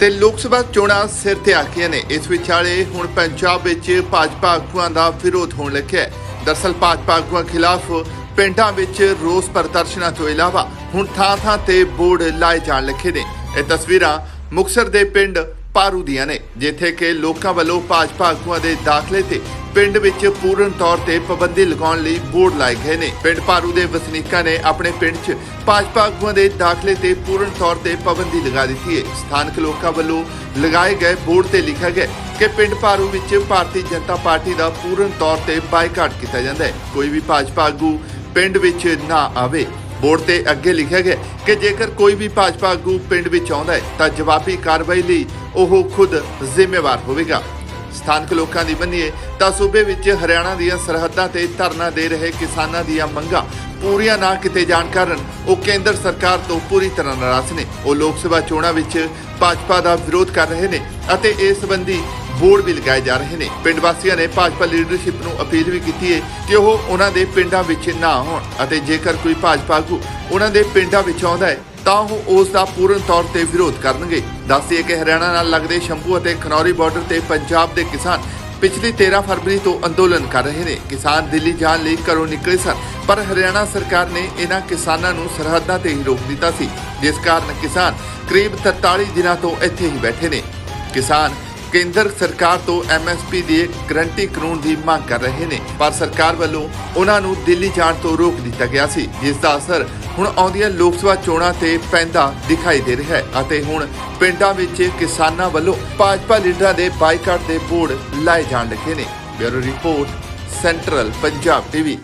ਤੇ ਲੋਕ ਸਭਾ ਚੋਣਾਂ ਸਿਰ ਤੇ ਆ ਗਈਆਂ ਨੇ। ਇਸ ਵਿਚਾਲੇ ਹੁਣ ਪੰਜਾਬ ਵਿੱਚ ਭਾਜਪਾ ਆਗੂਆਂ ਦਾ ਵਿਰੋਧ ਹੋਣ ਲੱਗਿਆ ਹੈ। ਦਰਸਲ ਭਾਜਪਾ ਆਗੂਆਂ ਖਿਲਾਫ ਪਿੰਡਾਂ ਵਿੱਚ ਰੋਸ ਪ੍ਰਦਰਸ਼ਨਾਂ ਤੋਂ ਇਲਾਵਾ ਹੁਣ ਥਾਂ-ਥਾਂ ਤੇ ਬੋਰਡ ਲਾਏ ਜਾਣ ਲੱਗੇ ਨੇ। ਇਹ ਤਸਵੀਰਾਂ ਮੁਕਸਰ ਦੇ ਪਿੰਡ ਪਾਰੂ ਦੀਆਂ ਨੇ, ਜਿੱਥੇ ਕਿ ਲੋਕਾਂ ਵੱਲੋਂ ਭਾਜਪਾ ਆਗੂਆਂ ਦੇ ਦਾਖਲੇ ਤੇ ਪਿੰਡ ਵਿੱਚ ਪੂਰਨ ਤੌਰ ਤੇ ਪਾਬੰਦੀ ਲਗਾਉਣ ਲਈ ਬੋਰਡ ਲਾਏ ਗਏ ਨੇ। ਪਿੰਡ ਪਾਰੂ ਦੇ ਵਸਨੀਕਾਂ ਨੇ ਆਪਣੇ ਪਿੰਡ 'ਚ ਭਾਜਪਾ ਆਗੂਆਂ ਦੇ ਦਾਖਲੇ ਤੇ ਪੂਰਨ ਤੌਰ ਤੇ ਪਾਬੰਦੀ ਲਗਾ ਦਿੱਤੀ ਹੈ। ਸਥਾਨਕ ਲੋਕਾਂ ਵੱਲੋਂ ਲਗਾਏ ਗਏ ਬੋਰਡ ਤੇ ਲਿਖਿਆ ਗਿਆ ਕਿ ਪਿੰਡ ਪਾਰੂ ਵਿੱਚ ਭਾਰਤੀ ਜਨਤਾ ਪਾਰਟੀ ਦਾ ਪੂਰਨ ਤੌਰ ਤੇ ਬਾਈਕਾਟ ਕੀਤਾ ਜਾਂਦਾ ਹੈ। ਕੋਈ ਵੀ ਭਾਜਪਾ ਆਗੂ ਪਿੰਡ ਵਿੱਚ ਨਾ ਆਵੇ। ਬੋਰਡ ਤੇ ਅੱਗੇ ਲਿਖਿਆ ਗਿਆ ਕਿ ਜੇਕਰ ਕੋਈ ਵੀ ਭਾਜਪਾ ਆਗੂ ਪਿੰਡ ਵਿੱਚ ਆਉਂਦਾ ਹੈ, ਤਾਂ ਜਵਾਬੀ ਕਾਰਵਾਈ ਲਈ ਉਹ ਖੁਦ ਜ਼ਿੰਮੇਵਾਰ ਹੋਵੇਗਾ। ਸਥਾਨਕ ਲੋਕਾਂ ਦੀ ਮੰਨੀਏ ਤਾਂ ਸੂਬੇ ਵਿੱਚ ਹਰਿਆਣਾ ਦੀਆਂ ਸਰਹੱਦਾਂ ਤੇ ਧਰਨਾ ਦੇ ਰਹੇ ਕਿਸਾਨਾਂ ਦੀਆਂ ਮੰਗਾਂ ਪੂਰੀਆਂ ਨਾ ਕੀਤੇ ਜਾਣ ਕਾਰਨ ਉਹ ਕੇਂਦਰ ਸਰਕਾਰ ਤੋਂ ਪੂਰੀ ਤਰ੍ਹਾਂ ਨਾਰਾਜ਼ ਨੇ। ਉਹ ਲੋਕ ਸਭਾ ਚੋਣਾਂ ਵਿੱਚ ਭਾਜਪਾ ਦਾ ਵਿਰੋਧ ਕਰ ਰਹੇ ਨੇ ਅਤੇ ਇਸ ਸੰਬੰਧੀ ਬੋਰਡ ਵੀ ਲਗਾਏ ਜਾ ਰਹੇ ਨੇ। ਪਿੰਡ ਵਾਸੀਆਂ ਨੇ ਭਾਜਪਾ ਲੀਡਰਸ਼ਿਪ ਨੂੰ ਅਪੀਲ ਵੀ ਕੀਤੀ ਹੈ ਕਿ ਉਹ ਉਹਨਾਂ ਦੇ ਪਿੰਡਾਂ ਵਿੱਚ ਨਾ ਹੋਣ ਅਤੇ ਜੇਕਰ ਕੋਈ ਭਾਜਪਾ ਆਗੂ ਉਹਨਾਂ ਦੇ ਪਿੰਡਾਂ ਵਿੱਚ ਆਉਂਦਾ ਹੈ ਤਾਂ ਉਹ ਉਸ ਦਾ ਪੂਰਨ ਤੌਰ ਤੇ ਵਿਰੋਧ ਕਰਨਗੇ। ਦੱਸਦੀਏ ਕਿ ਹਰਿਆਣਾ ਨਾਲ ਲੱਗਦੇ ਸ਼ੰਭੂ ਅਤੇ ਖਨੌਰੀ ਬਾਰਡਰ ਤੇ ਪੰਜਾਬ ਦੇ ਕਿਸਾਨ ਪਿਛਲੀ 13 ਫਰਵਰੀ ਤੋਂ ਅੰਦੋਲਨ ਕਰ ਰਹੇ ਨੇ। ਕਿਸਾਨ ਦਿੱਲੀ ਜਾਣ ਲਈ ਘਰੋਂ ਨਿਕਲੇ ਸਨ, ਪਰ ਹਰਿਆਣਾ ਸਰਕਾਰ ਨੇ ਇਹਨਾਂ ਕਿਸਾਨਾਂ ਨੂੰ ਸਰਹੱਦਾਂ ਤੇ ਹੀ ਰੋਕ ਦਿੱਤਾ ਸੀ, ਜਿਸ ਕਾਰਨ ਕਿਸਾਨ ਕਰੀਬ 43 ਦਿਨਾਂ ਤੋਂ ਇੱਥੇ ਹੀ ਬੈਠੇ ਨੇ। ਕਿਸਾਨ ਕੇਂਦਰ ਸਰਕਾਰ ਤੋਂ ਐਮਐਸਪੀ ਦੀ ਗਰੰਟੀ ਕਾਨੂੰਨ ਦੀ ਮੰਗ ਕਰ ਰਹੇ ਨੇ, ਪਰ ਸਰਕਾਰ ਵੱਲੋਂ ਉਹਨਾਂ ਨੂੰ ਦਿੱਲੀ ਜਾਣ ਤੋਂ ਰੋਕ ਦਿੱਤਾ ਗਿਆ ਸੀ, ਜਿਸ ਦਾ ਅਸਰ ਹੁਣ ਆਉਂਦੀਆਂ ਲੋਕ ਸਭਾ ਚੋਣਾਂ ਤੇ ਪੈਂਦਾ ਦਿਖਾਈ ਦੇ ਰਿਹਾ ਹੈ ਅਤੇ ਹੁਣ ਪਿੰਡਾਂ ਵਿੱਚ ਕਿਸਾਨਾਂ ਵੱਲੋਂ ਭਾਜਪਾ ਲੀਡਰਾਂ ਦੇ ਬਾਈਕਾਟ ਦੇ ਬੋਰਡ ਲਾਏ ਜਾਣ ਲੱਗੇ ਨੇ। Bureau report, central Punjab TV.